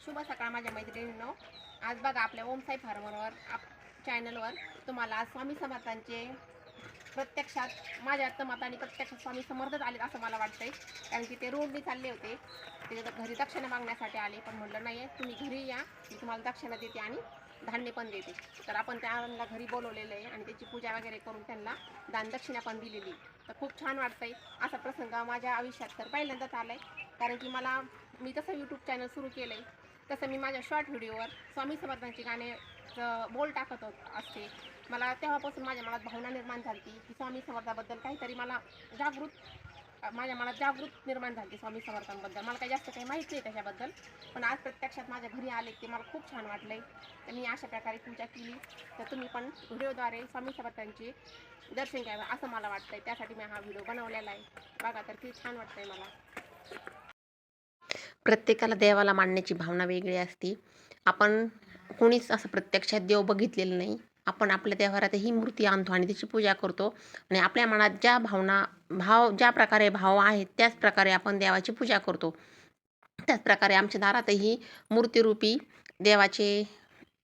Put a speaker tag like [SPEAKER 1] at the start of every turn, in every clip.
[SPEAKER 1] शुभ सकाळ माझ्या मैत्रिणींनो. आज बघा आपल्या ओमसाई फार्मरवर आप चॅनलवर तुम्हाला आज स्वामी समर्थांचे प्रत्यक्षात माझ्या आत्मताने प्रत्यक्षात स्वामी समर्थच आले असं मला वाटतंय. कारण की ते रोडने चालले होते. ते घरी दक्षिणा मागण्यासाठी आले पण म्हणलं नाही तुम्ही घरी या मी तुम्हाला दक्षिणा देते आणि धान्य पण देते. तर आपण त्यांना घरी बोलवलेलं आहे आणि त्याची पूजा वगैरे करून त्यांना दानदक्षिणा पण दिलेली तर खूप छान वाटतंय असा प्रसंग माझ्या आयुष्यात तर पहिल्यांदाच आलाय. कारण की मला मी तसं यूट्यूब चॅनल सुरू केलं आहे तसं मी माझ्या शॉर्ट व्हिडिओवर स्वामी समर्थांची गाणे बोल टाकत असते. मला तेव्हापासून माझ्या मनात भावना निर्माण झाली की स्वामी समर्थाबद्दल काहीतरी मला जागृत माझ्या मनात जागृत निर्माण झाली स्वामी समर्थांबद्दल. मला काही जास्त काही माहिती नाही त्याच्याबद्दल पण आज प्रत्यक्षात माझ्या घरी आले ते मला खूप छान वाटलं. आहे तर मी अशा प्रकारे पूजा केली. तर तुम्ही पण व्हिडिओद्वारे स्वामी समर्थांचे दर्शन घ्यावं असं मला वाटतंय. त्यासाठी मी हा व्हिडिओ बनवलेला आहे. बघा तर किती छान वाटतंय मला. प्रत्येकाला देवाला मानण्याची भावना वेगळी असते. आपण कोणीच असं प्रत्यक्षात देव बघितलेलं नाही. आपण आपल्या देवारात ही मूर्ती आणतो आणि त्याची पूजा करतो. आणि आपल्या मनात ज्या भावना भाव ज्या प्रकारे भाव आहेत त्याच प्रकारे आपण देवाची पूजा करतो. त्याच प्रकारे आमच्या दारातही मूर्तिरूपी देवाचे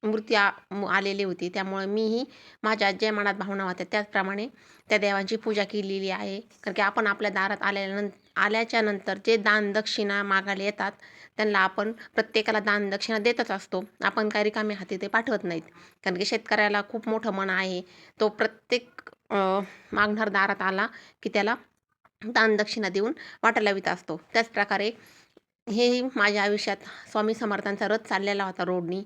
[SPEAKER 1] मूर्ती आ मु- आलेली होती. त्यामुळे मीही माझ्या ज्या मनात भावना होत्या. त्याचप्रमाणे त्या देवांची पूजा केलेली आहे. कारण की आपण आपल्या दारात आल्यानंतर आल्याच्यानंतर जे दान दक्षिणा मागायला येतात त्यांना आपण प्रत्येकाला दान दक्षिणा देतच असतो. आपण काही रिकामे हाती ते पाठवत नाहीत. कारण की शेतकऱ्याला खूप मोठं मन आहे. तो प्रत्येक मागणार दारात आला की त्याला दान दक्षिणा देऊन वाटायला लावित असतो. त्याचप्रकारे हे माझ्या आयुष्यात स्वामी समर्थांचा रथ चाललेला होता रोडनी.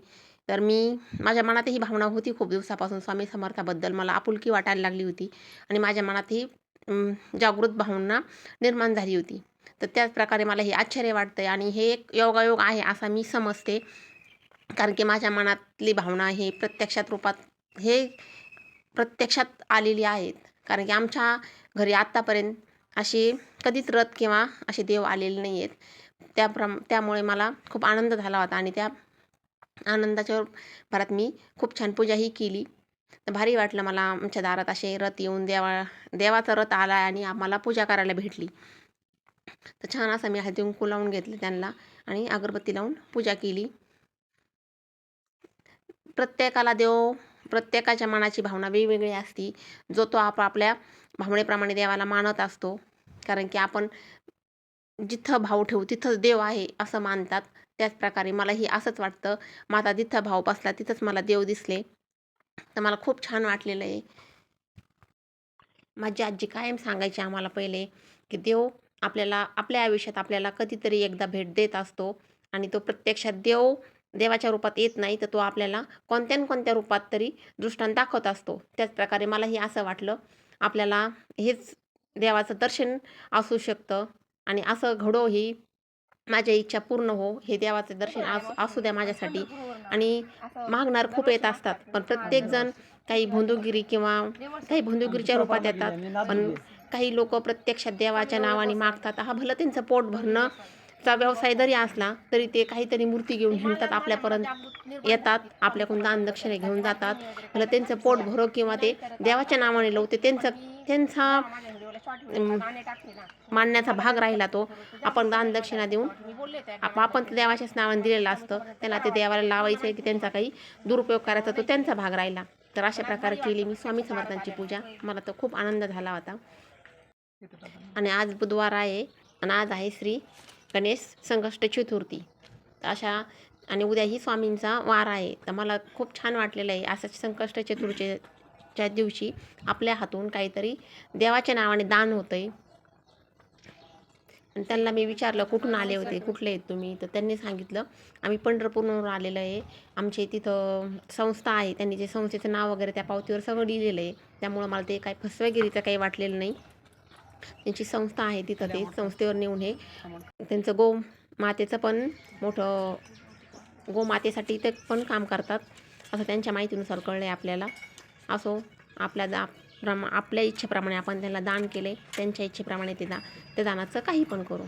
[SPEAKER 1] तर मी माझ्या मनात ही भावना होती खूप दिवसापासून स्वामी समर्थाबद्दल. मला आपुलकी वाटायला लागली होती आणि माझ्या मनात ही जागृत भावना निर्माण झाली होती. तर त्याच प्रकारे मला हे आश्चर्य वाटतंय आणि हे एक योगायोग आहे असा मी समजते. कारण की माझ्या मनातली भावना हे प्रत्यक्षात रूपात हे प्रत्यक्षात आलेली आहेत. कारण की आमच्या घरी आत्तापर्यंत असे कधीच रथ किंवा असे देव आलेले नाही आहेत त्याप्रम त्यामुळे मला खूप आनंद झाला होता आणि त्या आनंदाच्या भरात मी खूप छान पूजाही केली. तर भारी वाटलं मला आमच्या दारात असे रथ येऊन देवा देवाचा रथ आला आणि आम्हाला पूजा करायला भेटली. तर छान असं मी हळदी कुंकू लावून घेतले त्यांना आणि अगरबत्ती लावून पूजा केली. प्रत्येकाला देव प्रत्येकाच्या मनाची भावना वेगवेगळी असती. जो तो आपापल्या भावनेप्रमाणे देवाला मानत असतो. कारण की आपण जिथं भाव ठेवू तिथंच देव आहे असं मानतात. त्याचप्रकारे मलाही असंच वाटतं. माझा जिथं भाव बसला तिथंच मला देव दिसले. तर मला खूप छान वाटलेलं आहे. माझी आजी कायम सांगायची आम्हाला पहिले की देव आपल्याला आपल्या आयुष्यात आपल्याला कधीतरी एकदा भेट देत असतो. आणि तो प्रत्यक्षात देव देवाच्या रूपात येत नाही तर तो आपल्याला कोणत्या न कोणत्या रूपात तरी दृष्टांत दाखवत असतो. त्याचप्रकारे मलाही असं वाटलं. आपल्याला हेच देवाचं दर्शन असू शकतं. आणि असं घडो ही माझ्या इच्छा पूर्ण हो हे देवाचं दर्शन असू असू द्या माझ्यासाठी. आणि मागणार खूप येत असतात पण प्रत्येकजण काही भोंदूगिरी किंवा काही भोंदूगिरीच्या रूपात येतात पण काही लोक प्रत्यक्षात देवाच्या नावाने मागतात. हा भलं त्यांचं पोट भरणं चा व्यवसाय जरी असला तरी ते काहीतरी मूर्ती घेऊन हिंडतात आपल्यापर्यंत येतात आपल्याकडून दान दक्षिणे घेऊन जातात. भलं त्यांचं पोट भरो किंवा ते देवाच्या नावाने लावते त्यांचं त्यांचा मानण्याचा भाग राहिला तो. आपण दान दक्षिणा देऊन आप- आपण देवाच्याच नावाने दिलेलं असतं. त्यांना ते देवाला लावायचं आहे की त्यांचा काही दुरुपयोग करायचा तो त्यांचा भाग राहिला. तर अशा प्रकारे केली मी स्वामी समर्थांची पूजा. मला तर खूप आनंद झाला होता. आणि आज बुधवार आहे आणि आज आहे श्री गणेश संकष्ट चतुर्थी. तर अशा आणि उद्याही स्वामींचा वार आहे. तर मला खूप छान वाटलेलं आहे. असं संकष्ट च्या दिवशी आपल्या हातून काहीतरी देवाच्या नावाने दान होतं आहे आणि त्यांना मी विचारलं कुठून आले होते? कुठले आहेत तुम्ही? तर त्यांनी सांगितलं आम्ही पंढरपूरवरून आलेलं आहे. आमचे तिथं संस्था आहे. त्यांनी जे संस्थेचं नाव वगैरे त्या पावतीवर सगळं लिहिलेलं आहे. त्यामुळं मला ते काही फसवेगिरीचं काही वाटलेलं नाही. त्यांची संस्था आहे तिथं ते संस्थेवर नेऊन हे त्यांचं गो मातेचं पण मोठं गोमातेसाठी ते पण काम करतात. असं त्यांच्या माहितीनुसार कळलं आहे आपल्याला. असो आपल्या दा प्रमा आपल्या इच्छेप्रमाणे आपण त्यांना दान केले त्यांच्या इच्छेप्रमाणे ते दा त्या दानाचं काही पण करू.